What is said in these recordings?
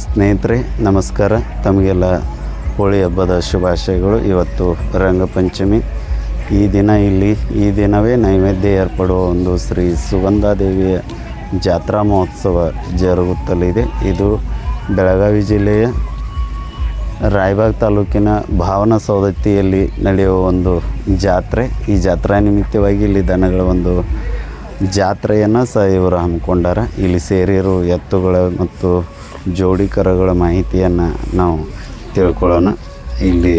ಸ್ನೇಹಿತರೆ, ನಮಸ್ಕಾರ. ತಮಗೆಲ್ಲ ಹೋಳಿ ಹಬ್ಬದ ಶುಭಾಶಯಗಳು. ಇವತ್ತು ರಂಗಪಂಚಮಿ. ಈ ದಿನ ಇಲ್ಲಿ, ಈ ದಿನವೇ ನೈವೇದ್ಯ ಏರ್ಪಡುವ ಒಂದು ಶ್ರೀ ಸುಗಂಧಾದೇವಿಯ ಜಾತ್ರಾ ಮಹೋತ್ಸವ ಜರುಗುತ್ತಲಿದೆ. ಇದು ಬೆಳಗಾವಿ ಜಿಲ್ಲೆಯ ರಾಯಬಾಗ್ ತಾಲೂಕಿನ ಭಾವನ ಸೌದತ್ತಿಯಲ್ಲಿ ನಡೆಯುವ ಒಂದು ಜಾತ್ರೆ. ಈ ಜಾತ್ರಾ ನಿಮಿತ್ತವಾಗಿ ಇಲ್ಲಿ ದನಗಳ ಒಂದು ಜಾತ್ರೆಯನ್ನು ಸಹ ಇವರು ಹಮ್ಮಿಕೊಂಡಾರ. ಇಲ್ಲಿ ಸೇರಿರು ಎತ್ತುಗಳ ಮತ್ತು ಜೋಡಿ ಕರಗಳ ಮಾಹಿತಿಯನ್ನು ನಾವು ತಿಳ್ಕೊಳ್ಳೋಣ. ಇಲ್ಲಿ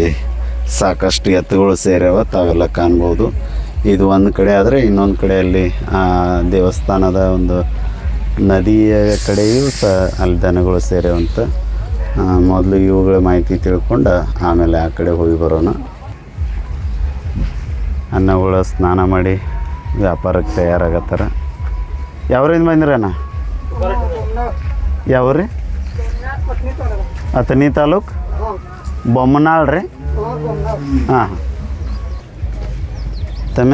ಸಾಕಷ್ಟು ಎತ್ತುಗಳು ಸೇರ್ಯಾವ, ತಾವೆಲ್ಲ ಕಾಣ್ಬೋದು. ಇದು ಒಂದು ಕಡೆ ಆದರೆ ಇನ್ನೊಂದು ಕಡೆಯಲ್ಲಿ ಆ ದೇವಸ್ಥಾನದ ಒಂದು ನದಿಯ ಕಡೆಯೂ ಸಹ ಅಲ್ಲಿ ದನಗಳು ಸೇರ್ಯಾವಂತ. ಮೊದಲು ಇವುಗಳ ಮಾಹಿತಿ ತಿಳ್ಕೊಂಡು ಆಮೇಲೆ ಆ ಕಡೆ ಹೋಗಿ ಬರೋಣ. ಅನ್ನಗಳ ಸ್ನಾನ ಮಾಡಿ ವ್ಯಾಪಾರಕ್ಕೆ ತಯಾರಾಗತ್ತಾರ? ಯಾವ್ರಿಂದ ಬಂದಿರಣ್ಣ ಯಾವ ರೀ ಅತನಿ ತಾಲೂಕು? ಬೊಮ್ಮನಾಳ್ ರೀ? ಹಾಂ. ತಮ್ಮ?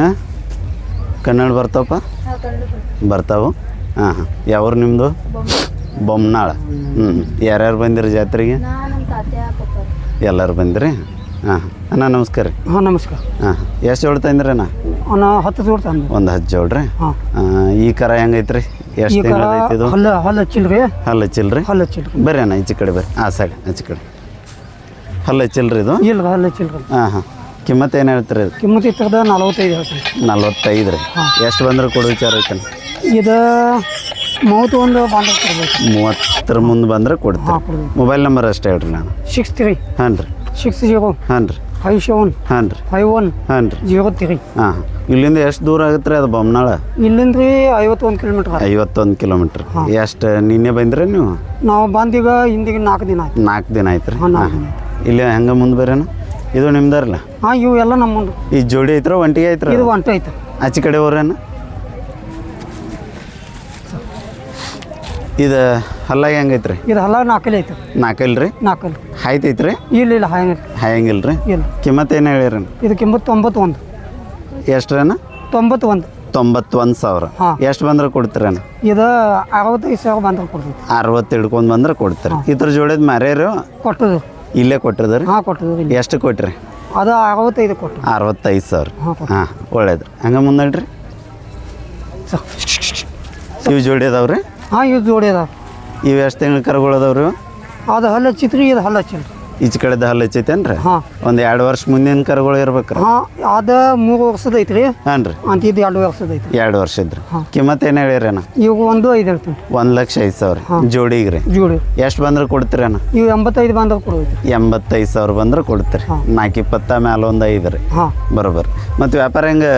ಕನ್ನಡ ಬರ್ತಾವಪ್ಪ? ಬರ್ತಾವು. ಹಾಂ ಹಾಂ. ಯಾವ್ರು ನಿಮ್ಮದು ಬೊಮ್ಮನಾಳ. ಹ್ಞೂ ಯಾರ್ಯಾರು ಬಂದಿರಿ ಜಾತ್ರೆಗೆ? ಎಲ್ಲರೂ ಬಂದಿರಿ? ಹಾಂ ಅಣ್ಣ ನಮಸ್ಕಾರ ರೀ. ಹಾಂ ನಮಸ್ಕಾರ. ಹಾಂ ಎಷ್ಟು ಹೇಳ್ತಾ ತಂದ್ರಣ್ಣ ನಾ ಹತ್ತು ಜೋಡ್ ತಂದು ಒಂದು ಹತ್ತು ಜೋಡ್ರಿ? ಹಾಂ. ಆ, ಈ ಕರ ಹೆಂಗೈತ್ರಿ? ಎಷ್ಟು ಕರ ಇದು ಹಲ್ಲ ಹಲ್ಲ ಹಚ್ಚಿಲ್ರಿ. ಹಲ್ಲ ಹಚ್ಚಿಲ್ರಿ? ಹಲ್ಲ ಹಚ್ಚಿಲ್ರಿ. ಬರ್ರಿ ಅಣ್ಣ ಈಚೆ ಕಡೆ ಬರ್ರಿ. ಹಾಂ ಸರಿ ಆಚೆ ಕಡೆ. ಹಲ್ಲ ಹಚ್ಚಿಲ್ರಿ ಇದು? ಇಲ್ಲ ಹಲ್ಲ ಹಚ್ಚಿಲ್ರಿ. ಹಾಂ ಹಾಂ. ಕಿಮ್ಮತ್ ಏನು ಹೇಳ್ತೀರಿ ಇದು? ಕಿಮ್ಮತ್ ಇತ್ತದ ನಲವತ್ತೈದು ಹೇಳ್ತೀನಿ ನಲ್ವತ್ತೈದು ರೀ. ಎಷ್ಟು ಬಂದ್ರೆ ಕೊಡು ವಿಚಾರ ಐತೆ ಇದು ಮೂವತ್ತು ಒಂದು ಮೂವತ್ತರ ಮುಂದೆ ಬಂದ್ರೆ ಕೊಡ್ತೀನಿ ಮೊಬೈಲ್ ನಂಬರ್ ಅಷ್ಟೇ ಹೇಳ್ರಿ ನಾನು. ಸಿಕ್ಸ್ ತ್ರೀ ಹಾಂ ರೀ ಸಿಕ್ಸ್ ಜೀರೋ ಹಾಂ ರೀ ಫೈವ್ ಸೆವೆನ್ ಹಾಂ ರೀ. ಫೈವ್ ಒನ್ ಹಾಂ ರೀ. ಜೀರೋ ತ್ರೀ ಹಾಂ ಇಲ್ಲಿಂದ ಎಷ್ಟು ದೂರ ಆಗುತ್ತೆ ರೀ ಅದು ಬೊಮ್ಮನಾಳ ಇಲ್ಲಿಂದ ರೀ ಐವತ್ತೊಂದು ಕಿಲೋಮೀಟ್ರ್ ಐವತ್ತೊಂದು ಕಿಲೋಮೀಟ್ರ್ ಎಷ್ಟು ನಿನ್ನೆ ಬಂದ್ರಿ ನೀವು? ನಾವು ಬಂದೀಗ ಹಿಂದಿಗೆ ನಾಲ್ಕು ದಿನ ಆಯ್ತು. ನಾಲ್ಕು ದಿನ ಆಯ್ತು ರೀ? ಹಾಂ ಇಲ್ಲಿ ಹೆಂಗೆ ಮುಂದೆ ಬರೇನ ಇದು ನಿಮ್ದಾರಲ್ಲ ಹಾಂ ಇವು ಎಲ್ಲ ನಮ್ಮ ಈ ಜೋಡಿ ಐತ್ರ ಒಂಟಿಗೆ ಐತ್ರ? ಇದು ಒಂಟಿ ಐತೆ. ಆಚೆ ಕಡೆ ಹೋರೇನ? ಇದು ಹಲ್ಲಾಗ ರೀ ಇದು ಹಲ್ಲ ನಾಲ್ಕಲ್ಲಿ ಐತೆ. ನಾಲ್ಕೈಲ್ ರೀ ನಾಲ್ಕಲ್ಲಿ ಹಾಯ್ತೈತ್ರಿ ಇಲ್ಲ ಇಲ್ಲ ಹಾಯಂಗಿಲ್ಲ ಹಾಯಂಗಿಲ್ಲ ರೀ ಇಲ್ಲ. ಕಿಮ್ಮತ್ ಏನು ಹೇಳಿರಿ? ಇದು ಕಿಮ್ಮತ್ ತೊಂಬತ್ತೊಂದು. ಎಷ್ಟ್ರೇನ? ತೊಂಬತ್ತೊಂದು. ತೊಂಬತ್ತೊಂದು ಸಾವಿರ. ಹಾಂ. ಎಷ್ಟು ಬಂದ್ರೆ ಕೊಡ್ತೀರೇನ? ಇದು ಅರವತ್ತೈದು ಸಾವಿರ ಬಂದ್ರೆ ಕೊಡ್ತೀವಿ. ಅರವತ್ತು ಹಿಡ್ಕೊಂಡು ಬಂದ್ರೆ ಕೊಡ್ತೀರಿ. ಇದ್ರ ಜೋಡಿದ ಮರ್ಯಾರು? ಕೊಟ್ಟದು ಇಲ್ಲೇ ಕೊಟ್ಟಿದ್ರಿ? ಹಾಂ ಕೊಟ್ಟದು ಇಲ್ಲಿ. ಎಷ್ಟು ಕೊಟ್ರಿ? ಅದು ಅರವತ್ತೈದು ಕೊಟ್ಟು. ಅರವತ್ತೈದು ಸಾವಿರ. ಹಾಂ ಹಾಂ ಒಳ್ಳೇದು. ಹಂಗೆ ಮುಂದಡ್ರಿ ಇವು ಜೋಡಿ ಅದಾವ್ರಿ? ಹಾಂ ಇದು ಜೋಡಿ ಅದಾವ ಇವು ಎಷ್ಟು ತಿಂಗಳ ಕರುಗಳು ಅದಾವ್ರಿ ರೀ ಅದು ಹಲ್ಲ ಹಚ್ಚಿತ್ರಿ ಇದು ಹಲ್ಲ ಹಚ್ಚಿಲ್ಲ ಈಚ ಕಡೆದ ಹಲ್ಲು ಹಚ್ಚೈತೇನ್ರಿ? ಹಾಂ. ಒಂದು ಎರಡು ವರ್ಷ ಮುಂದಿನ ಕರುಗಳು ಇರ್ಬೇಕ್ರಿ. ಹಾಂ ಅದು ಮೂರು ವರ್ಷದ ಐತ್ರಿ. ಹಾಂ ರೀ ಅಂತ ಇದು ಎರಡು ವರ್ಷದ ಎರಡು ವರ್ಷ ಇದ್ರಿ. ಕಿಮ್ಮತ್ ಏನು ಹೇಳಿರೇನ? ಇವು ಒಂದು ಐದು ಹೇಳ್ತೀನಿ. ಒಂದು ಲಕ್ಷ ಐದು ಸಾವಿರ. ಜೋಡಿಗೆ ರೀ ಜೋಡಿ. ಎಷ್ಟು ಬಂದ್ರೆ ಕೊಡ್ತೀರೇನ? ಇವು ಎಂಬತ್ತೈದು ಬಂದ್ರೆ ಕೊಡೋಯ್ತು ಎಂಬತ್ತೈದು ಸಾವಿರ ಬಂದ್ರೆ ಕೊಡ್ತೀರಿ. ನಾಲ್ಕು ಇಪ್ಪತ್ತ ಮ್ಯಾಲ ಒಂದು ಐದು ರೀ. ಹಾಂ. ಬರೋಬ್ಬರ ಮತ್ತು ವ್ಯಾಪಾರ ಹೆಂಗೆ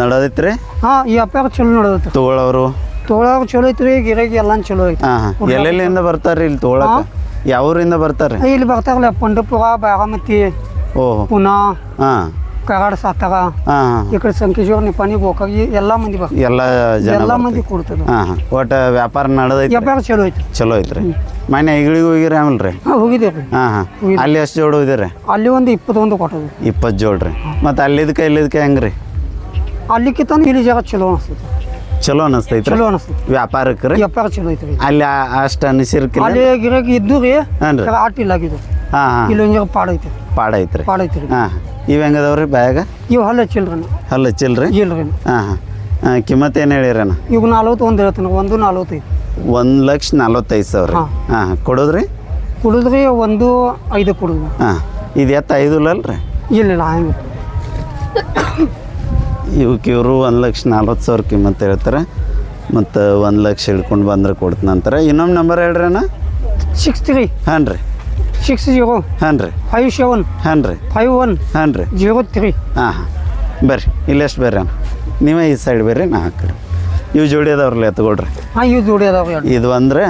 ನಡೋದೈತ್ರಿ? ಹಾಂ ಈ ವ್ಯಾಪಾರ ಚಲೋ ನೋಡೋದು ತೊಗೊಳೋರು? ತೊಗೊಳೋರು ಚಲೋ ಐತ್ರಿ ಗಿರಾಕಿ ಎಲ್ಲ ಚಲೋ ಐತಿ ಹಾಂ ಎಲ್ಲೆಲ್ಲಿಂದ ಬರ್ತಾರೆ ಇಲ್ಲಿ ತೋಳ ಯಾವ ಊರಿಂದ ಬರ್ತಾರೆ ಇಲ್ಲಿ ಬರ್ತಾರಲ್ಲ ಪಂಡಪುರ ಬಾರಾಮತಿ ಓಹೋ. ಪುನಾ ಹಾಂ. ಕರಾಡ ಸಾತಾರ ಈ ಕಡೆ ಸಂಕೇಶ್ವರ ನಿಪಾನಿ ಗೋಕಾಗಿ ಎಲ್ಲ ಮಂದಿ ಬರ್ತಾರೆ. ಎಲ್ಲ ಜನ ಎಲ್ಲ ಮಂದಿ ಕೊಡ್ತದೆ ಹಾಂ ಹಾಂ. ಒಟ್ಟು ವ್ಯಾಪಾರ ನಡೆದೈತಿ ವ್ಯಾಪಾರ ಚಲೋ ಐತಿ ಚಲೋ ಐತ್ರಿ. ಮನೆ ಈಗಳಿಗೆ ಹೋಗಿರಿ ಆಮೇಲೆ ರೀ ಹಾಂ ಹೋಗಿದ್ದೇವೆ ಹಾಂ ಹಾಂ. ಅಲ್ಲಿ ಎಷ್ಟು ಜೋಡು ಹೋಗಿದ್ದೀರಿ? ಅಲ್ಲಿ ಒಂದು ಇಪ್ಪತ್ತೊಂದು ಕೊಟ್ಟದು ಇಪ್ಪತ್ತು ಜೋಡ್ರಿ. ಮತ್ತು ಅಲ್ಲಿದಕ್ಕೆ ಇಲ್ಲಿದಕ್ಕೆ ಹೆಂಗೆ ರೀ ಅಲ್ಲಿಕ್ಕಿಂತ ಇಲ್ಲಿ ಜಾಗ ಚಲೋ ಅನಿಸ್ತೈತಿ. ಚಲೋ ಅನಿಸ್ತೈತ್ರಿ. ಚಲೋ ಅನಿಸ್ತೈತಿ ವ್ಯಾಪಾರಕ್ಕೆ ರೀ? ವ್ಯಾಪಾರ ಚಲೋ ಐತ್ರಿ. ಅಲ್ಲಿ ಅಷ್ಟು ಅನಿಸಿರ್ಕಿಲ್ಲ? ಅಲ್ಲಿ ಗಿರಾಕಿ ಇದ್ದು ರೀ ಹಾಂ ರೀ. ಆಟ ಇಲ್ಲ ಆಗಿದ್ದು. ಹಾಂ ಹಾಂ. ಇಲ್ಲಿ ಒಂದು ಪಾಡ ಐತೆ ಪಾಡ ಐತ್ರಿ. ಪಾಡ ಐತಿ ರೀ ಹಾಂ. ಇವು ಹೆಂಗದವ್ರಿ ಬ್ಯಾಗ? ಇವು ಹಲ್ಲ ಚಿಲ್ರಿ ಹಲ್ಲ ಚಿಲ್ರಿ ಇಲ್ರಿ ಹಾಂ ಹಾಂ. ಕಿಮ್ಮತ್ತು ಏನು ಹೇಳಿರಣ್ಣ ಇವು ನಲ್ವತ್ತು ಒಂದು ಹೇಳ್ತೀನಿ ಒಂದು ನಲ್ವತ್ತೈದು. ಒಂದು ಲಕ್ಷ ನಲ್ವತ್ತೈದು ಸಾವಿರ ಹಾಂ. ಕೊಡೋದ್ರಿ? ಕುಡಿದ್ರಿ ಒಂದು ಐದು ಕೊಡೋದು. ಹಾಂ. ಇದು ಎತ್ತ ಐದು ಅಲ್ರಿ ಇಲ್ಲ ಇಲ್ಲ ಹಂಗೆ. ಇವಕ್ಕೆ ಇವರು ಒಂದು ಲಕ್ಷ ನಲ್ವತ್ತು ಸಾವಿರ ಕಿಮ್ಮತ್ತು ಹೇಳ್ತಾರೆ. ಮತ್ತು ಒಂದು ಲಕ್ಷ ಹಿಡ್ಕೊಂಡು ಬಂದ್ರೆ ಕೊಡ್ತೀನಿ ಅಂತಾರೆ. ಇನ್ನೊಂದು ನಂಬರ್ ಹೇಳ್ರಿ ಅಣ್ಣ. ಸಿಕ್ಸ್ ತ್ರೀ ಹಾಂ ರೀ. ಸಿಕ್ಸ್ ಜೀರೋ ಹಾಂ ರೀ. ಫೈವ್ ಸೆವೆನ್ ಹಾಂ ರೀ. ಫೈವ್ ಒನ್ ಹಾಂ ರೀ. ಜೀರೋ ತ್ರೀ ಹಾಂ ಹಾಂ. ಬರ್ರಿ ಇಲ್ಲೆಷ್ಟು ಬರ್ರಿ ಅಣ್ಣ. ನೀವೇ ಈ ಸೈಡ್ ಬರ್ರಿ ನಾ ಕಡೆ ಇವು ಜೋಡಿ ಅದಾವ್ರಲ್ಲ ಎತ್ಕೊಳ್ರಿ ಹಾಂ ಇವು ಜೋಡಿ ಅದಾವ ಇದು ಅಂದ್ರೆ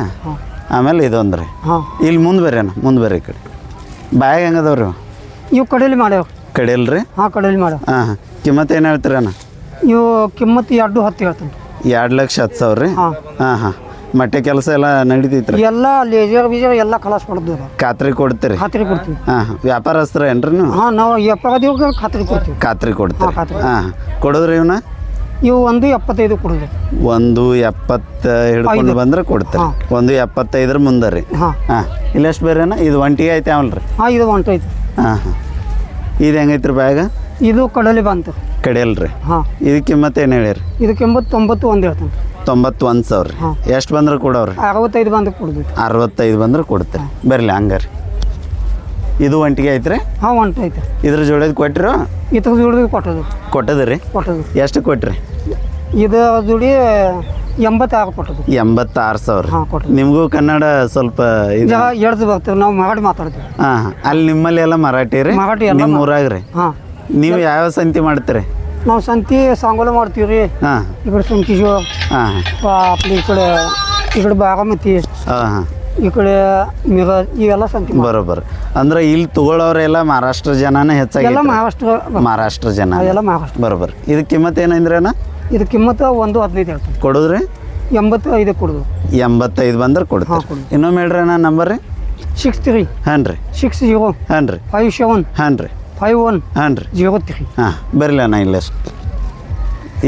ಆಮೇಲೆ ಇದೊಂದು ರೀ ಹಾಂ. ಇಲ್ಲಿ ಮುಂದೆ ಬರ್ರಿ ಅಣ್ಣ ಮುಂದೆ ಬರ್ರಿ ಈ ಕಡೆ. ಬ್ಯಾಗ್ ಹೆಂಗದವ್ರಿ? ಇವು? ಕಡೆಯಲ್ಲಿ ಮಾಡ್ಯಾವ ಕಡೆಯಲ್ಲ ರೀ ಹಾಂ ಕಡೆಯಲ್ಲಿ ಮಾಡ. ಹಾಂ ಹಾಂ. ಕಿಮ್ಮತ್ತು ಏನು ಹೇಳ್ತೀರಿ ಅಣ್ಣ? ಇವು ಕಿಮ್ಮತ್ತು ಎರಡು ಹತ್ತು ಹೇಳ್ತೀನಿ. ಎರಡು ಲಕ್ಷ ಹತ್ತು ಸಾವಿರ ರೀ? ಹಾಂ. ಹಾಂ ಹಾಂ. ಮಟ್ಟೆ ಕೆಲಸ ಎಲ್ಲ ನಡೀತೈತ್ರಿ? ಎಲ್ಲ ಲೇಜರ್ ಬೀಜರ್ ಎಲ್ಲ ಕಲಾಸ್ ಕೊಡೋದು ಖಾತ್ರಿ ಕೊಡ್ತೀರಿ? ಖಾತ್ರಿ ಕೊಡ್ತೀವಿ. ಹಾಂ ವ್ಯಾಪಾರಸ್ತ್ರ ಏನ್ರಿ ನೀವು? ಹಾಂ ನಾವು ಎಪ್ಪದಿವ್ಗೆ ಖಾತ್ರಿ ಕೊಡ್ತೀವಿ. ಖಾತ್ರಿ ಕೊಡ್ತೀರಿ. ಹಾಂ. ಹಾಂ ಕೊಡೋದ್ರಿ ಇವನ್ನ ಇವು ಒಂದು ಎಪ್ಪತ್ತೈದು ಕೊಡೋದು. ಒಂದು ಎಪ್ಪತ್ತ ಹಿಡ್ಕೊಂಡು ಬಂದ್ರೆ ಕೊಡ್ತಾರೆ. ಒಂದು ಎಪ್ಪತ್ತೈದರ ಮುಂದೆ ರೀ. ಹಾಂ. ಹಾಂ. ಇಲ್ಲೆಷ್ಟು ಬೇರೆನ? ಇದು ಒಂಟಿಗೆ ಐತೆ ಅವಲ್ರಿ ಹಾಂ ಇದು ಒಂಟಿ ಐತೆ. ಹಾಂ ಹಾಂ. ಇದು ಹೆಂಗೈತ್ರಿ ಬ್ಯಾಗ? ಇದು ಕಡಲಿ ಬಂತು. ಕಡಿಯಲ್ರಿ ಹಾಂ. ಇದಕ್ಕೆ ಮತ್ತೆ ಏನು ಹೇಳಿರಿ? ಇದಕ್ಕೆ ಎಂಬತ್ತೊಂಬತ್ತು ಒಂದು ಹೇಳ್ತಾನೆ. ತೊಂಬತ್ತೊಂದು ಸಾವಿರ. ರೀ ಎಷ್ಟು ಬಂದ್ರೆ ಕೊಡೋರಿ ಅರವತ್ತೈದು ಬಂದ್ರೆ ಕೊಡ್ತೀವಿ ಅರವತ್ತೈದು ಬಂದ್ರೆ ಕೊಡ್ತಾರೆ ಬರಲಿ ಹಂಗಾರೆ. ಇದು ಒಂಟಿಗೆ ಐತ್ರಿ? ಹಾಂ ಐತೆ. ಇದ್ರ ಜೋಡಿದ ಕೊಟ್ಟಿರೋ? ಇದ್ರ ಜೋಡಿ ಕೊಟ್ಟದು ಕೊಟ್ಟದ್ರಿ? ಕೊಟ್ಟದು ಎಷ್ಟು ಕೊಟ್ರಿ? ಇದು ಜೋಡಿ ಎಂಬತ್ತಾರು ಕೊಟ್ಟದ್ದು. ಎಂಬತ್ತಾರು ಸಾವಿರ. ನಿಮಗೂ ಕನ್ನಡ ಸ್ವಲ್ಪ ಇದು ಎಡ್ದು ಬರ್ತೇವೆ ನಾವು ಮರಾಠಿ ಮಾತಾಡ್ತೀವಿ. ಹಾಂ ಹಾಂ. ಅಲ್ಲಿ ನಿಮ್ಮಲ್ಲಿ ಎಲ್ಲ ಮರಾಠಿ ರೀ? ಮರಾಠಿ ನಿಮ್ಮ ಊರಾಗ ರೀ ಹಾಂ. ನೀವು ಯಾವ ಸಂತಿ ಮಾಡ್ತೀರಿ? ನಾವು ಸಂತಿ ಸಾಂಗೋಲ ಮಾಡ್ತೀವಿ ರೀ. ಹಾಂ. ಈ ಕಡೆ ಶೋ ಹಾಂ. ಈ ಕಡೆ ಈ ಕಡೆ ಬಾರಾಮತಿ ಹಾಂ ಹಾಂ. ಈ ಕಡೆ ಮಿರಜ್ ಇವೆಲ್ಲ ಸಂತಿ ಬರೋಬ್ಬರ. ಅಂದ್ರೆ ಇಲ್ಲಿ ತಗೊಳ್ಳೋರೆಲ್ಲ ಮಹಾರಾಷ್ಟ್ರ ಜನನೇ ಹೆಚ್ಚಾಗಿ ಎಲ್ಲ ಮಹಾರಾಷ್ಟ್ರ ಮಹಾರಾಷ್ಟ್ರ ಜನ. ಎಲ್ಲ ಮಹಾರಾಷ್ಟ್ರ. ಬರೋಬ್ಬರ. ಇದಕ್ಕೆ ಕಿಮ್ಮತ್ ಏನಂದ್ರೇನ? ಇದು ಕಿಮ್ಮತ್ತ ಒಂದು ಹದಿನೈದು ಹೇಳ್ತೀನಿ. ಕೊಡೋದ್ರಿ? ಎಂಬತ್ತು ಐದು ಕೊಡೋದು. ಎಂಬತ್ತೈದು ಬಂದ್ರೆ ಕೊಡ ಕೊಡ್ತೀರಿ. ಇನ್ನೊಮ್ಮೆ ಹೇಳ್ರಿ ಅಣ್ಣ ನಂಬರ್ ರೀ? ಸಿಕ್ಸ್ ತ್ರೀ ಹಾಂ ರೀ ಸಿಕ್ಸ್ ಜೀರೋ ಹಾಂ ರೀ ಫೈವ್ ಸೆವೆನ್ ಹಾಂ ರೀ ಫೈವ್ ಒನ್ ಹಾಂ ರೀ ಜೀರೋ ತ್ರೀ ಹಾಂ ಬರಲಿ ಅಣ್ಣ ಇಲ್ಲ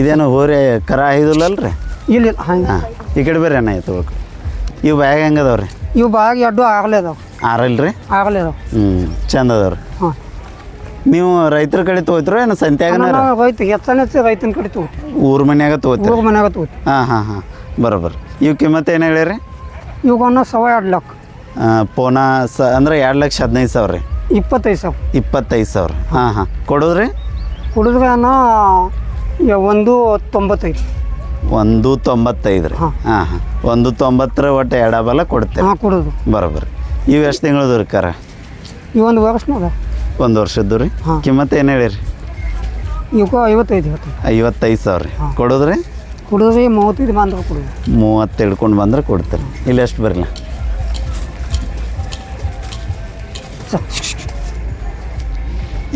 ಇದೇನು ಹೋರಿ ಕರ ಐದಲ್ಲಲ್ರಿ ರೀ ಇಲ್ಲ ಹಾಂ ಹಾಂ ಈ ಕಡೆ ಬರ್ರಿ ಅಣ್ಣ ಎತ್ಬೇಕು ಇವು ಬ್ಯಾಗ್ ಹೆಂಗೆ ಅದಾವ್ರಿ? ಇವು ಬ್ಯಾಗ್ ಎರಡು ಆಗಲೇ ಅದಾವೆ. ಆರಲ್ರಿ? ಆಗಲೇ ಅದಾವೆ. ಹ್ಞೂ ಚಂದ ಅದಾವ್ರಿ. ಹಾಂ. ನೀವು ರೈತರ ಕಡೆ ತಗೋತಿರೋ ಏನು ಸಂತ್ಯಾಗ ಹೋಯ್ತು ಹೆಚ್ಚನ ಹೆಚ್ಚು ರೈತನ ಕಡೆ ತಗೋತೀವಿ ಊರ ಮನ್ಯಾಗ ತಗೋತೀರಿ ಊರ ಮನ್ಯಾಗ ತಗೋತೀವಿ ಹಾಂ ಹಾಂ ಹಾಂ. ಬರೋಬ್ಬರ ಇವು ಕಿಮ್ಮತ್ತು ಏನು ಹೇಳಿರಿ ಇವಾಗ ಸವ ಎರಡು ಲಕ್ಷ. ಪೋನ ಸ ಅಂದ್ರೆ ಎರಡು ಲಕ್ಷ ಹದಿನೈದು ಸಾವಿರ ರೀ? ಇಪ್ಪತ್ತೈದು ಸಾವಿರ. ಇಪ್ಪತ್ತೈದು ಸಾವಿರ. ಹಾಂ ಹಾಂ. ಕೊಡೋದ್ರಿ? ಹುಡುಗನ ಒಂದು ತೊಂಬತ್ತೈದು. ಒಂದು ತೊಂಬತ್ತೈದು ರೀ? ಹಾಂ. ಹಾಂ ಹಾಂ. ಒಂದು ತೊಂಬತ್ತರ ಒಟ್ಟು ಎಡಬಲ ಕೊಡ್ತೇವೆ ಹಾಂ ಕೊಡೋದು. ಬರೋಬ್ಬರ ಇವು ಎಷ್ಟು ತಿಂಗಳದು ರೀ ಕರ ಈ ಒಂದು ವರ್ಷನಾಗ. ಒಂದು ವರ್ಷದ್ದು ರೀ. ಕಿಮ್ಮತ್ ಕಿಮ್ಮತ್ತು ಏನು ಹೇಳಿರಿ? ಇವಕ್ಕೂ ಐವತ್ತೈದು ಐವತ್ತೈದು. ಸಾವಿರ ರೀ. ಹಾಂ. ಕೊಡೋದ್ರಿ? ಕುಡಿದ್ರಿ ಮೂವತ್ತೈದು ಬಂದ್ರೆ ಕೊಡು ಮೂವತ್ತು ಹಿಡ್ಕೊಂಡು ಬಂದ್ರೆ ಕೊಡ್ತೀರಿ. ಇಲ್ಲಿ ಎಷ್ಟು ಬರಲಿ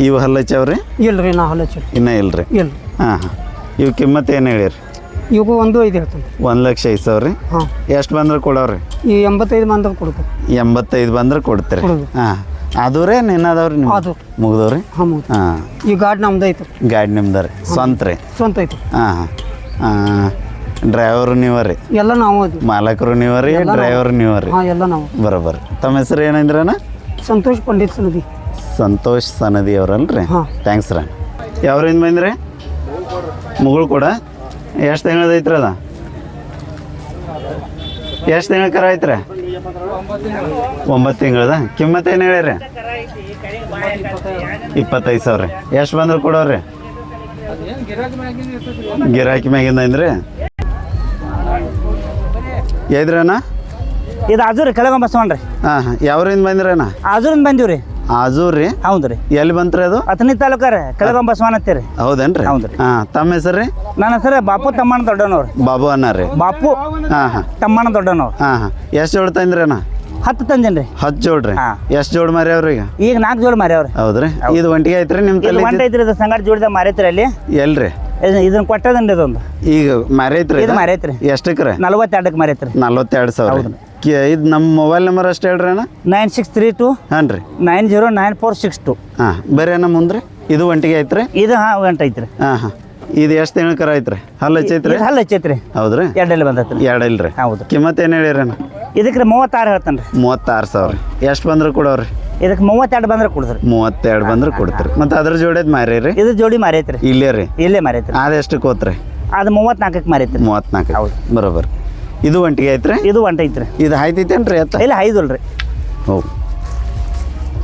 ಇವು ಹಲ್ಲಚ್ಚವ್ರಿ ಇಲ್ಲ ರೀ ನಾ ಹಲ್ಲಚ್ಚ ಇನ್ನೂ ಇಲ್ಲ ರೀ ಇಲ್ಲ ಹಾಂ ಹಾಂ. ಇವು ಕಿಮ್ಮತ್ತು ಏನು ಹೇಳಿರಿ? ಇವಕ್ಕೂ ಒಂದು ಐದು ಹೇಳ್ತೀನಿ. ಒಂದು ಲಕ್ಷ ಐದು ಸಾವಿರ ರೀ? ಹಾಂ. ಎಷ್ಟು ಬಂದ್ರೆ ಕೊಡೋರಿ ಈ ಎಂಬತ್ತೈದು ಬಂದ್ರೆ ಕೊಡ್ತೀರಿ ಎಂಬತ್ತೈದು ಬಂದ್ರೆ ಕೊಡ್ತೀರಿ. ಕೊಡೋದು. ಹಾಂ. ಅದು ರೀ ನಿನ್ನದವ್ರಿ ನೀವು? ಅದು. ಮುಗ್ದವ್ರಿ? ಹಾಂ ಈ ಗಾಡಿ ನಮ್ದು ಐತೆ. ಗಾಡಿ ನಿಮ್ದು ರೀ ಸ್ವಂತ ರೀ ಸ್ವಂತ ಐತೆ. ಹಾಂ ಹಾಂ. ಡ್ರೈವರು ನೀವ ರೀ ಎಲ್ಲ ನಾವು ಅದು. ಮಾಲಕರು ನೀವ. ರೀ ಡ್ರೈವರ್ ನೀವ ರೀ ಹಾಂ ಎಲ್ಲ ನಾವು. ಬರೋಬ್ಬರ ತಮ್ಮ ಹೆಸರು ಏನಂದ್ರಣ್ಣ? ಸಂತೋಷ್ ಪಂಡಿತ್ ಸನದಿ. ಸಂತೋಷ್ ಸನದಿ ಅವ್ರಲ್ರಿ? ಹಾಂ. ಥ್ಯಾಂಕ್ಸ್ ರೀ ಯಾವ್ರಿಂದ ಬಂದ್ರಿ? ಮುಗುಳು ಕೂಡ ಎಷ್ಟು ತಿಂಗಳದೈತ್ರಿ ಅದ? ಎಷ್ಟು ತಿಂಗಳ ಕರ ಐತ್ರಿ? ಒಂಬತ್ತು ತಿಂಗಳದ? ಕಿಮ್ಮತ್ ಏನು ಹೇಳಿರಿ ಇಪ್ಪತ್ತೈದು ಸಾವಿರ. ರೀ ಎಷ್ಟು ಬಂದ್ರೆ ಕೊಡೋರಿ ಗಿರಾಕಿ ಮ್ಯಾಗಿಂದ ಅಂದ್ರಿ ಏದ್ರಣ್ಣ ಇದು ಆಜೂರಿ ಕೆಳಗೊಂಬ ರೀ ಹಾಂ ಹಾಂ. ಯಾವ್ರಿಂದ ಬಂದ್ರಣ್ಣ? ಅಜೂರಿಂದ ಬಂದೀವಿ ರೀ ಆಜೂರ್ ರೀ? ಹೌದ್ರಿ ಎಲ್ಲಿ ಬಂತ್ರಿ ಅದು? ಅತನಿ ತಾಲೂಕಾರ ರೀ ಕೆಳಗೊಂಬ ಬಸವಣ್ಣ ಅಂತೀರಿ ಹೌದೇನ್ರಿ? ಹೌದ್ರಿ. ಹಾ ತಮ್ಮ ಹೆಸರು ರೀ? ನನ್ನ ಹೆಸರು ಬಾಪು ತಮ್ಮಣ್ಣ ದೊಡ್ಡನವ್ರು. ಬಾಬು ಅನ್ನ ರೀ. ಬಾಪು ಹಾ ಹಾಂ. ತಮ್ಮಣ್ಣ ದೊಡ್ಡನವ್ರು. ಹಾ ಹಾ. ಎಷ್ಟು ಜೋಡ್ ತಂದ್ರಿ ಅಣ್ಣ? ಹತ್ತು ತಂದೇನ್ರಿ ಹತ್ತು ಜೋಡ್ರಿ ಹಾ. ಎಷ್ಟು ಜೋಡ್ ಮಾರಿ ಈಗ? ಈಗ ನಾಲ್ಕು ಜೋಡಿ ಮಾರ್ಯಾವ್ರಿ. ಹೌದ್ರಿ? ಇದು ಒಂಟಿಗೆ ಐತ್ರಿ ನಿಮ್ಮ ಇದು ತಲೆ ಒಂಟ ಐತ್ರಿ ಇದು ಸಂಗಾಟ ಜೋಡಿದ ಮಾರೈತ್ರಿ ಅಲ್ಲಿ. ಎಲ್ರಿ? ಇದನ್ನ ಕೊಟ್ಟದಂಡ ಇದೊಂದು. ಈಗ ಮಾರೈತ್ರಿ ಇದು ಮಾರೈತ್ರಿ. ಎಷ್ಟಕ್ಕೆ ರೀ ನಲವತ್ತೆರಡಕ್ಕೆ ಮಾರೈತ್ರಿ. ನಲ್ವತ್ತೆರಡು ಸಾವಿರ. ಹೌದು. ಇದು ನಮ್ಮ ಮೊಬೈಲ್ ನಂಬರ್ ಅಷ್ಟು ಹೇಳ್ರಿ ಅಣ್ಣ? ನೈನ್ ಸಿಕ್ಸ್ ತ್ರೀ ಟು ಹಾಂ ರೀ. Nine zero nine four six two. ಹಾಂ ಬರೀ ಅಣ್ಣ ಮುಂದ್ರಿ? ಇದು ಒಂಟಿಗೆ ಐತ್ರಿ? ಇದು ಹಾಂ ಗಂಟೆ ಐತ್ರಿ. ಹಾಂ ಹಾಂ. ಇದು ಎಷ್ಟು ತಿಂಗಳ ಕರ ಐತ್ರಿ? ಹಲ್ಲು ಹಚ್ಚೈತ್ರಿ? ಇದು ಹಲ್ಲ ಹಚ್ಚೈತ್ರಿ. ಹೌದ್ರಿ? ಎರಡಲ್ಲಿ ಬಂದೈತ್ರಿ. ಎರಡು ಇಲ್ರಿ ಹೌದು. ಕಿಮ್ಮತ್ತು ಏನು ಹೇಳಿರಿ ಅಣ್ಣ? ಇದಕ್ಕೆ ರೀ ಮೂವತ್ತಾರು ಹೇಳ್ತಾನೆ ರೀ ಮೂವತ್ತಾರು ಸಾವಿರ. ಎಷ್ಟು ಬಂದ್ರೆ ಕೊಡೋರಿ? ಇದಕ್ಕೆ ಮೂವತ್ತೆರಡು ಬಂದ್ರೆ ಕೊಡ್ತಾರೆ. ಮೂವತ್ತೆರಡು ಬಂದ್ರೆ ಕೊಡ್ತೀರಿ. ಮತ್ತು ಅದ್ರ ಜೋಡಿ ಮಾರಿ ರೀ? ಇದು ಜೋಡಿ ಮಾರೈತ್ರಿ. ಇಲ್ಲೇ ರೀ? ಇಲ್ಲೇ ಮಾರೈತ್ರಿ. ಅದೆಷ್ಟು ಕೋತ್ರಿ ಅದು ಮೂವತ್ನಾಲ್ಕಕ್ಕೆ ಮಾರೈತ್ರಿ. ಮೂವತ್ನಾಲ್ಕು ಹೌದು. ಬರೋಬರ್. ಇದು ಒಂಟಿಗೆ ಐತ್ರಿ? ಇದು ಒಂಟ ಐತ್ರಿ. ಇದು ಹಾಯ್ತೈತೇನ್ರಿ ಎತ್ತ? ಇಲ್ಲ ಐದಲ್ರಿ ಓ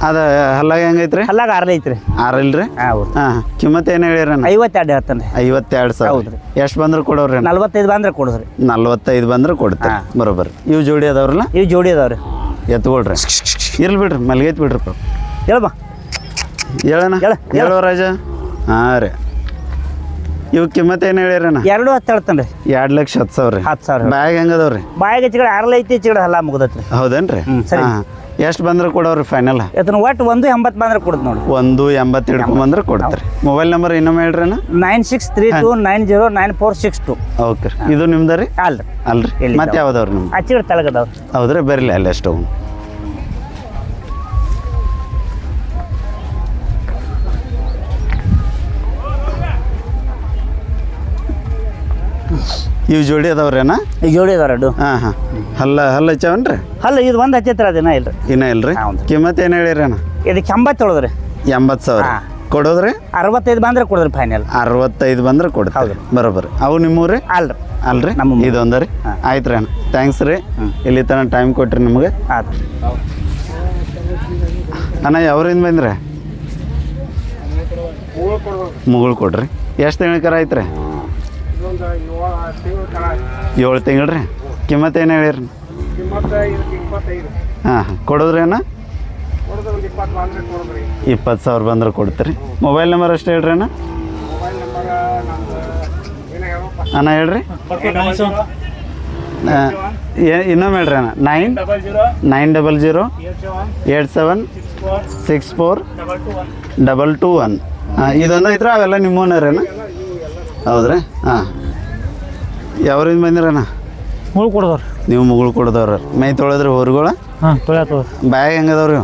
ಅದ ಹಲ್ಲಾಗ ಹೆಂಗೈತ್ರಿ ಹಲ್ಲಾಗ ಆರ್ಲೆ ಐತ್ರಿ. ಆರಲ್ರಿ ಹಾಂ ಕಿಮ್ಮತ್ತು ಏನು ಹೇಳಿರಣ್ಣ ಐವತ್ತೆರಡು ಹೇಳ್ತಾನೆ ಐವತ್ತೆರಡು ಸಾವಿರ. ಹೌದ್ರಿ. ಎಷ್ಟು ಬಂದ್ರೆ ಕೊಡೋರಿ ನಲ್ವತ್ತೈದು ಬಂದ್ರೆ ಕೊಡೋದ್ರಿ. ನಲ್ವತ್ತೈದು ಬಂದ್ರೆ ಕೊಡ್ತಾ ಬರೋಬರ್. ಇವು ಜೋಡಿ ಅದಾವ್ರಲ್ಲ? ಇವು ಜೋಡಿ ಅದಾವ್ರಿ. ಎತ್ಕೊಳ್ರಿ. ಇರ್ಲಿ ಬಿಡ್ರಿ ಮಲ್ಗೈತ್ ಬಿಡ್ರಿ. ಪಾಪ ಹೇಳಪ್ಪ. ಹೇಳಣ್ಣ. ಹೇಳ, ಹೇಳ. ಹೇಳೋ ರಾಜ. ಹಾಂ ರೀ. ಇವು ಮತ್ತೆ ಏನು ಹೇಳಿರಣ್ಣ ಎರಡು ಹತ್ತು ಹೇಳ್ತಾನೆ ರೀ. ಎರಡು ಲಕ್ಷ ಹತ್ತು ಸಾವಿರ ರೀ. ಹತ್ತು ಸಾವಿರ ಬ್ಯಾಗ್ ಹೆಂಗದವ್ರಿ ಬಾಯಿಗೆ ಚಿಗಡೆ ಅರ್ಲ ಐತಿ ಚಿಗಡೆ ಹಲ್ಲ ಮುಗ್ದತ್ರಿ. ಹೌದೇನ್ರಿ ಹ್ಮ್, ಸರಿ. ಹಾಂ ಎಷ್ಟು ಬಂದ್ರೆ ಕೊಡೋರಿ ಫೈನಲ್ ಇದನ್ನ ಒಟ್ಟು ಒಂದು ಎಂಬತ್ತು ಬಂದ್ರೆ ಕೊಡುದು ನೋಡಿ ಒಂದು ಎಂಬತ್ತು ಹಿಡ್ಕೊಂಬಂದ್ರೆ ಕೊಡ್ತಾರೆ. ಮೊಬೈಲ್ ನಂಬರ್ ಇನ್ನೊಮ್ಮೆ ಹೇಳ್ರಿ ಅಣ್ಣ? Nine six three two nine zero nine four six two. Okay ರೀ. ಇದು ನಿಮ್ದು ರೀ? ಅಲ್ರಿ. ಅಲ್ರಿ. ಎಲ್ಲಿ ಮತ್ತೆ ಯಾವ್ದವ್ರಿ ನಿಮ್ಮ ಆ ತಳಗದವ್ರು. ಹೌದ್ರಿ ಬರಲಿ ಅಲ್ಲಿ ಎಷ್ಟು ಇವು ಜೋಡಿ ಅದಾವ್ರೇನ? ಈ ಜೋಡಿ ಅದಾವ ಎರಡು. ಹಾಂ ಹಾಂ. ಹಲ್ಲ ಹಲ್ಲ ಹಚ್ಚಾವನ್ರಿ? ಹಲ್ಲ ಇದು ಒಂದು ಹಚ್ಚತ್ರ ಅದೇನ ಇಲ್ರಿ. ಇನ್ನ ಇಲ್ರಿ? ಹೌದು. ಕಿಮ್ಮತ್ ಏನು ಹೇಳಿರೇನ? ಇದಕ್ಕೆ ಎಂಬತ್ತು ರೀ ಎಂಬತ್ತು ಸಾವಿರ. ಹಾ. ಕೊಡೋದ್ರಿ? ಅರವತ್ತೈದು ಬಂದ್ರೆ ಕೊಡಿದ್ರಿ ಫೈನಲ್ ಅರವತ್ತೈದು ಬಂದ್ರೆ ಕೊಡ್ತೀವಿ ಬರೋಬ್ಬರಿ. ಅವು ನಿಮ್ಮೂರಿ? ಅಲ್ರಿ. ಅಲ್ರಿ? ನಮ್ಮ ಇದು ಇದೊಂದು ರೀ ಆಯ್ತು ರೀ. ಅಣ್ಣ ಥ್ಯಾಂಕ್ಸ್ ರೀ ಇಲ್ಲಿ ತನ ಟೈಮ್ ಕೊಟ್ರಿ ನಿಮ್ಗೆ. ಆತು ಅಣ್ಣ ಯಾವ್ರಿಂದ ಬಂದ್ರಿ? ಮುಗುಳು ಕೊಡ್ರಿ. ಎಷ್ಟು ತಿಂಗಳ ಐತ್ರಿ? ಏಳು ತಿಂಗಳು ರೀ? ಕಿಮ್ಮತ್ ಏನು ಹೇಳಿರಿ ಹಾಂ ಹಾಂ. ಕೊಡೋದ್ರಿ ಅಣ್ಣ? ಇಪ್ಪತ್ತು ಸಾವಿರ ಬಂದ್ರೆ ಕೊಡ್ತೀರಿ. ಮೊಬೈಲ್ ನಂಬರ್ ಅಷ್ಟು ಹೇಳ್ರಿ ಅಣ್ಣ? ಅಣ್ಣ ಹೇಳ್ರಿ. ಇನ್ನೊಮ್ಮೆ ಹೇಳ್ರಿ ಅಣ್ಣ. Nine nine double zero eight seven six four double two one. ಇದೊಂದು ಐತ್ರ ಅವೆಲ್ಲ ನಿಮ್ಮೋನರೇನ ಹೌದ್ರಿ? ಹಾಂ. ಯಾವ್ರಿಂದ ಬಂದಿರಣ್ಣ? ಮುಳು ಕೊಡೋದವ್ರಿ. ನೀವು ಮುಗುಳು ಕೊಡದವ್ರ. ಮೈ ತೊಳೆದ್ರಿ ಹೊರಗಳ? ಹಾಂ ಬ್ಯಾಗ್ ಹೆಂಗದವ್ರಿ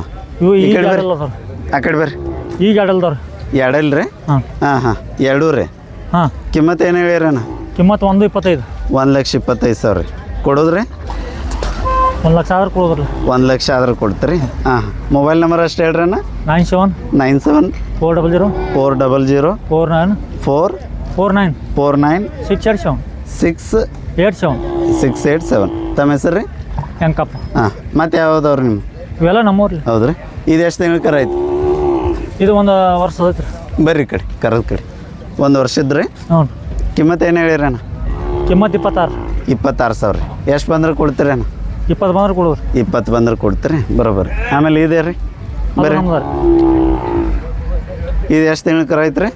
ಇವು? ಈ ಈಗ ಕಡೆ ಬರ್ರಿ. ಆ ಕಡೆ ಬರ್ರಿ. ಈಗ ಆಡಲ್ದವ್ರಿ ಎಡಲ್ರಿ ರೀ ಹಾಂ. ಹಾಂ ಹಾಂ. ಎರಡೂ ರೀ? ಹಾಂ. ಕಿಮ್ಮತ್ ಏನು ಹೇಳಿರಣ್ಣ ಕಿಮ್ಮತ್ತು ಒಂದು ಇಪ್ಪತ್ತೈದು. ಒಂದು ಲಕ್ಷ ಇಪ್ಪತ್ತೈದು ಸಾವಿರ. ರೀ ಕೊಡೋದ್ರಿ? ಒಂದು ಲಕ್ಷ ಆದ್ರೆ ಕೊಡೋದ್ರಿ ಒಂದು ಲಕ್ಷ ಆದ್ರೆ ಕೊಡ್ತೀರಿ. ಹಾಂ. ಮೊಬೈಲ್ ನಂಬರ್ ಅಷ್ಟು ಹೇಳ್ರಣ್ಣ? Nine seven nine seven four double zero four double zero four nine four four nine four nine six eight seven six eight seven six eight seven ತಮ್ಮ ಹೆಸರು ರೀ? ಹೆಂಕಪ್ಪ ಹಾಂ ಮತ್ತೆ ಯಾವ್ದವ್ರಿ ನಿಮ್ಮ? ಇವೆಲ್ಲ ನಮ್ಮೂರ್ಲಿ. ರೀ. ಇದು ಎಷ್ಟು ತಿಂಗ್ಳು ಕರ ಆಯ್ತು ಇದು ಒಂದು ವರ್ಷ ಐತ್ರಿ ಬರ್ರಿ ಕಡೆ ಕರದ ಕಡೆ. ಒಂದು ವರ್ಷ ಇದ್ರಿ? ಹ್ಞೂ ಕಿಮ್ಮತ್ತು ಏನು ಹೇಳಿರಣ್ಣ ಕಿಮ್ಮತ್ತು ಇಪ್ಪತ್ತಾರು. ಇಪ್ಪತ್ತಾರು ಸಾವಿರ ರೀ. ಎಷ್ಟು ಬಂದ್ರೆ ಕೊಡ್ತೀರಿ ಅಣ್ಣ? ಇಪ್ಪತ್ತು ಬಂದ್ರೆ ಕೊಡೋರು ಇಪ್ಪತ್ತು ಬಂದ್ರೆ ಕೊಡ್ತೀರಿ? ಬರೋಬ್ಬರಿ. ಆಮೇಲೆ ಇದೇ ರೀ. ಬರ್ರಿ. ಇದು ಎಷ್ಟು ತಿಂಗ್ಳು ಕರ ಐತ್ರಿ?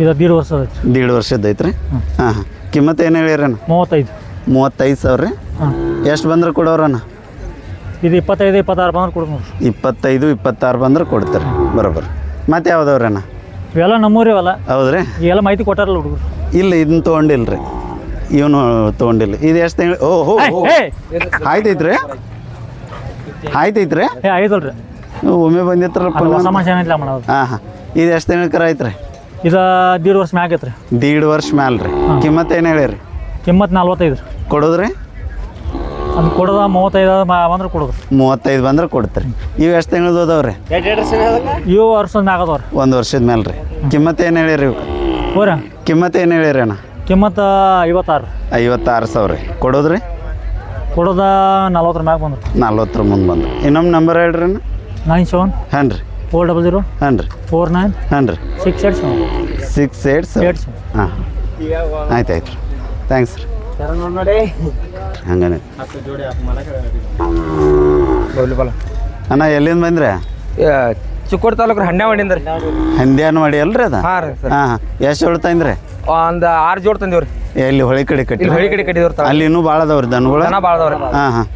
ಇದು ದೀಡ್ ವರ್ಷ ದೀಡ್ ವರ್ಷದ ಐತ್ರಿ? ಹಾಂ ಹಾಂ. ಕಿಮ್ಮತ್ ಏನು ಹೇಳಿರಣ್ಣ? ಮೂವತ್ತೈದು. ಮೂವತ್ತೈದು ಸಾವಿರ? ರೀ ಹಾಂ ಎಷ್ಟು ಬಂದ್ರೆ ಕೊಡೋರಣ್ಣ? ಇದು ಇಪ್ಪತ್ತೈದು ಇಪ್ಪತ್ತಾರು ಬಂದ್ರೆ ಕೊಡ್ಬೋದು. ಇಪ್ಪತ್ತೈದು ಇಪ್ಪತ್ತಾರು ಬಂದ್ರೆ ಕೊಡ್ತಾರೆ. ಬರೋಬ್ಬರ. ಮತ್ತೆ ಯಾವ್ದವ್ರಣ್ಣ? ಇವೆಲ್ಲ ನಮ್ಮೂರಿ ಅವೆಲ್ಲ ಹೌದ್ರಿ? ಇವೆಲ್ಲ ಮಾಹಿತಿ ಕೊಟ್ಟಾರಲ್ಲ ಹುಡುಗರು. ಇಲ್ಲ ಇದನ್ನ ತೊಗೊಂಡಿಲ್ಲ ರೀ ಇವನು ತೊಗೊಂಡಿಲ್ಲ. ಇದು ಎಷ್ಟು ತಿಂಗಳು ಓ ಹೋ ಆಯ್ತೈತ್ರಿ? ಆಯ್ತೈತ್ರಿ? ಐದಲ್ರಿ ಒಮ್ಮೆ ಮಾಡೋದು ಹಾಂ ಹಾಂ. ಇದು ಎಷ್ಟು ತಿಂಗಳ ಕರ ಐತ್ರಿ? ಇದು ದೀಡ್ ವರ್ಷ ಮ್ಯಾಗ ಐತ್ರಿ ದೀಡ್ ವರ್ಷ ಮ್ಯಾಲ ರೀ ಕಿಮ್ಮತ್ ಏನು ಹೇಳಿರಿ? ಕಿಮ್ಮತ್ ನಲ್ವತ್ತೈದು ರೀ ಕೊಡೋದ್ರಿ? ಅದು ಕೊಡೋದ ಮೂವತ್ತೈದು ಬಂದ್ರೆ ಕೊಡೋದು ಮೂವತ್ತೈದು ಬಂದ್ರೆ ಕೊಡ್ತೀರಿ. ಇವು ಎಷ್ಟು ತಿಂಗಳದ್ದು ಅದಾವ್ರಿ? ಇವು ವರ್ಷದ ಮ್ಯಾಗ ಅದಾವ ರೀ ಒಂದು ವರ್ಷದ ಮೇಲೆ ರೀ ಕಿಮ್ಮತ್ ಏನು ಹೇಳಿರಿ ಇವು? ಹೋರ. ಕಿಮ್ಮತ್ ಏನು ಹೇಳಿರಿ ಅಣ್ಣ? ಕಿಮ್ಮತ್ತು ಐವತ್ತಾರು. ಐವತ್ತಾರು ಸಾವಿರ. ರೀ ಕೊಡೋದ್ರಿ? ಕೊಡೋದ ನಲ್ವತ್ತರ ಮ್ಯಾಗ ಬಂದ್ರು. ನಲ್ವತ್ತರ ಮುಂದೆ ಬಂದು. ಇನ್ನೊಮ್ಮೆ ನಂಬರ್ ಹೇಳ್ರಿ ಅಣ್ಣ. Nine seven. ಹಾಂ ರೀ ಫೋರ್ ಡಬಲ್ ಜೀರೋ ಹಾಂ ರೀ. Four nine? ಹಾಂ ರೀ. Six eight seven? Six eight eight seven. ಹಾಂ. ಆಯ್ತು ಆಯ್ತು ರೀ. ಥ್ಯಾಂಕ್ಸ್ ರೀ. ಹಂಗನೆ. ಅಣ್ಣ ಎಲ್ಲಿಂದ ಬಂದ್ರೆ? ಚಿಕ್ಕೋಡ್ ತಾಲೂಕು ಹಂಡ್ಯಾವಾಡಿಂದ ರೀ. ಹಂದ್ಯಾನ ಮಾಡಿ ಅಲ್ರಿ ಅದ? ಹಾಂ ರೀ ಸರ್. ಹಾಂ ಹಾಂ. ಎಷ್ಟು ಜೋಡ್ ತಂದ್ರಿ? ಒಂದು ಆರು ಜೋಡ್ ತಂದೇವ್ರಿ. ಎಲ್ಲಿ ಹೊಳೆ ಕಡೆ ಕಟ್ಟಿ ಇಲ್ಲಿ ಹೊಳಿ ಕಡೆ ಕಟ್ಟಿದವ್ರ ಅಲ್ಲಿ ಇನ್ನೂ ಭಾಳ ಅದಾವ್ರಿ ದನಗಳು? ದನ ಭಾಳ ಅದಾವ್ರಿ. ಹಾಂ ಹಾಂ.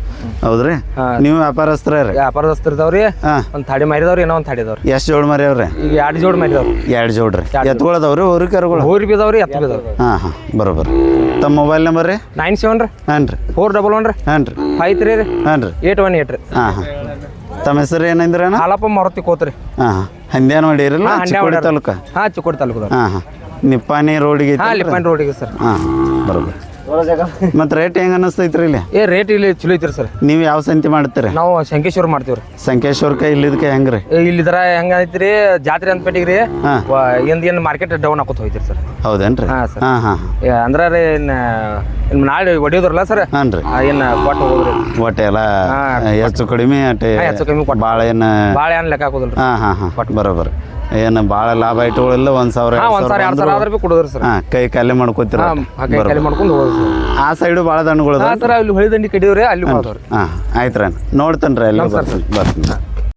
ಹೌದ್ರಿ? ಹಾ. ನೀವು ವ್ಯಾಪಾರಸ್ತ್ರ ರೀ? ಒಂದ್ ಇದಾವ್ರಿ. ಹಾಂ. ಒಂದು ತಾಡಿ ಮಾರಿದವ್ರಿ ಏನೋ ಒಂದು ಥಾಡಿ ಎಷ್ಟು ಜೋಡ್ ಮಾರಿಯವ್ರಿ? ಈಗ ಎರಡು ಜೋಡ್ ಮಾರಿದವ್ರಿ. ಎರಡು ಜೋಡ್ರಿ. ಎತ್ಕೊಳದವ್ರಿ ಊರಿ ಕರುಗಳು? ಹೋರಿ ಬಿದವ್ರಿ ಎತ್ ಬಿದವ್ರಿ ಹಾಂ ಹಾಂ. ಬರೋಬರ್. ತಮ್ಮ ಮೊಬೈಲ್ ನಂಬರ್ ರೀ? ನೈನ್ ಸೆವೆನ್ ರೀ. ಹಾಂ ರೀ. ಫೋರ್ ಡಬಲ್ ಒನ್ ರೀ. ಹಾಂ ರೀ. ಫೈವ್ ತ್ರೀ ರೀ. ಹಾಂ ರೀ. ಏಟ್ ಒನ್ ಏಟ್ ರೀ. ಹಾಂ ಹಾಂ. ತಮ್ಮ ಹೆಸರು ಏನಂದ್ರೆ ಹಾಲಪ್ಪ ಮಾರುತಿ ಕೋತ್ರಿ. ಹಾಂ ಹಾಂ. ಹಂದ್ಯಾನ ಮಾಡಿರಲ್ಲ? ಹಾಂ ಹಂಡ್ಯಾವಡಿ ಚಿಕ್ಕೋಡಿ ತಾಲೂಕ? ಹಾಂ ಚಿಕ್ಕೋಡಿ ತಾಲೂಕು ಹಾಂ ಹಾಂ. ನಿಪ್ಪಾನಿ ರೋಡಿಗೆ ಹಾಂ ಲಿಪ್ಪನ್ ರೋಡಿಗೆ ಸರ್. ಹಾಂ ಬರೋಬ್ಬರ. ಮತ್ತು ರೇಟ್ ಹೆಂಗೆ ಅನ್ನಿಸ್ತೈತ್ರಿ ಇಲ್ಲಿ? ಏ ರೇಟ್ ಇಲ್ಲಿ ಚಲೋ ಐತ್ರಿ ಸರ್. ನೀವು ಯಾವ ಸಂತಿ ಮಾಡ್ತೀರಿ? ನಾವು ಶಂಕೇಶ್ವರ ಮಾಡ್ತೀವ್ರಿ ಸಂಕೇಶ್ವರಕ್ಕೆ ಇಲ್ಲಿದಕ್ಕೆ ಹೆಂಗೆ ರೀ ಏ, ಇಲ್ಲಿ ಇದರ ಹೆಂಗ ಐತ್ರಿ ಜಾತ್ರೆ ಅಂತ ಪೆಟ್ಟಿಗ್ರಿ ಹಾಂ. ಏನು ಏನು ಮಾರ್ಕೆಟ್ ಡೌನ್ ಹಾಕೋತ ಹೋಯ್ತಿರಿ ಸರ್. ಹೌದೇನ್ರಿ? ಹಾಂ, ಸರ್. ಹಾಂ ಹಾಂ ಏ, ಅಂದ್ರ ರೀ ಇನ್ನು ನಾಳೆ ಹೊಡಿಯೋದ್ರಲ್ಲ ಸರ್? ಹಾಂ ರೀ ಏನು ಕೊಟ್ಟು ಹೋಗ್ರಿ ಒಟ್ಟು ಎಲ್ಲ ಹಾಂ. ಹೆಚ್ಚು ಕಡಿಮೆ ಅಟೆ ಹಾಂ, ಹೆಚ್ಚು ಕಡಿಮೆ ಕೊಟ್ಟು. ಭಾಳ ಏನು ಭಾಳ ಏನು ಲೆಕ್ಕ ಹಾಕೋದಿಲ್ಲ ಹಾಂ ಹಾಂ ಹಾಂ. ಬರೋಬ್ಬರ. ಏನು ಭಾಳ ಲಾಭ ಇಟ್ಟುಗಳಿಲ್ಲ ಒಂದು ಸಾವಿರ ಹಾಂ ಒಂದು ಸಾವಿರ ಎರಡು ಸಾವಿರ ಆದ್ರೆ ಭೀ ಕೊಡೋದ್ರಿ ಸರ್. ಹಾಂ ಕೈ ಖಾಲಿ ಮಾಡ್ಕೋತೀರ ಹಾಂ ಕೈ ಖಾಲಿ ಮಾಡ್ಕೊಂಡು ಹೋಗೋದು ಸರ್. ಆ ಸೈಡು ಭಾಳ ದಣ್ಣಗಳು ಸರ್ ಅಲ್ಲಿ ಹೊಳಿ ದಂಡಿ ಕಡಿಯೋರಿ ಅಲ್ಲಿ ಹಾಂ ಆಯ್ತು ರೀ ನೋಡ್ತೇನೆ ರೀ ಅಲ್ಲಿ ಬರ್ತೀನಿ ಬರ್ತೀನಿ.